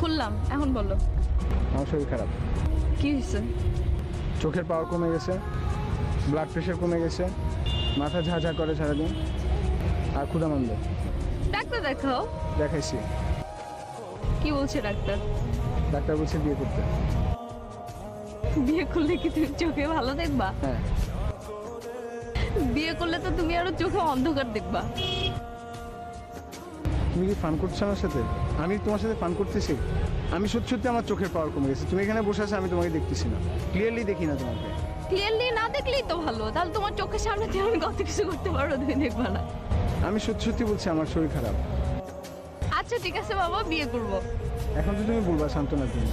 খুললাম এখন বলো। আমার শরীর খারাপ। কি হয়েছে? চোখের পাওয়ার কমে গেছে ব্লাড প্রেশার কমে গেছে মাথা ঝাঝা করে সারাদিন আর ক্ষুদামন্দ ডাক্তার দেখাও। দেখাইছি। কি বলছে ডাক্তার? ডাক্তার বলছে বিয়ে করতে। বিয়ে করলে কি তুমি চোখে ভালো দেখবা? হ্যাঁ। বিয়ে করলে তো তুমি আরও চোখে অন্ধকার দেখবা। তুমি কি ফান করছ আমার সাথে? আমি তোমার সাথে ফান করতেছি। আমি সত্যি সত্যি আমার চোখের পাওয়ার কমে গেছে। তুমি এখানে বসে আছো আমি তোমাকে দেখতেছি না। ক্লিয়ারলি দেখি না তোমাকে। ক্লিয়ারলি না দেখলেই তো ভালো। তাহলে তোমার চোখের সামনে দিয়ে আমি কত কিছু করতে পারো তুমি দেখবা না। আমি সত্যি সত্যি বলছি আমার শরীর খারাপ। আচ্ছা ঠিক আছে বাবা বিয়ে করব। এখন তো তুমি বলবা সান্ত্বনার জন্য।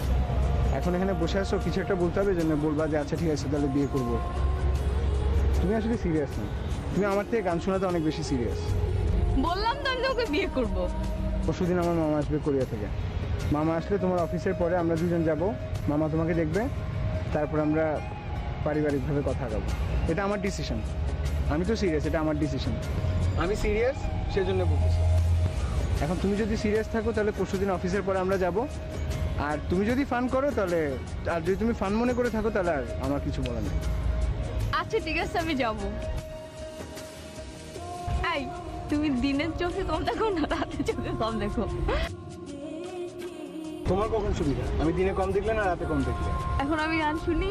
এখন এখানে বসে আছো কিছু একটা বলতে হবে জন্য বলবা যে আচ্ছা ঠিক আছে তাহলে বিয়ে করব। তুমি আসলে সিরিয়াস না। তুমি আমার থেকে গান শোনাতে অনেক বেশি সিরিয়াস বললাম তো আমি তোমাকে বিয়ে করব। পরশুদিন আমার মামা আসবে কোরিয়া থেকে। মামা আসলে তোমার অফিসের পরে আমরা দুজন যাব। মামা তোমাকে দেখবে তারপর আমরা পারিবারিকভাবে কথা আগাবো এটা আমার ডিসিশন আমি তো সিরিয়াস এটা আমার ডিসিশন আমি সিরিয়াস সেজন্য বলতেছি। এখন তুমি যদি সিরিয়াস থাকো তাহলে পরশুদিন অফিসের পরে আমরা যাব। আর তুমি যদি ফান করো তাহলে আর যদি তুমি ফান মনে করে থাকো তাহলে আর আমার কিছু বলার নেই। আচ্ছা ঠিক আছে আমি যাব। এই তুমি দিনের চোখে কম দেখো না রাতের চোখে কম দেখো? তোমার কখন সুবিধা? আমি দিনে কম দেখলে না রাতে কম দেখলে? এখন আমি গান শুনি।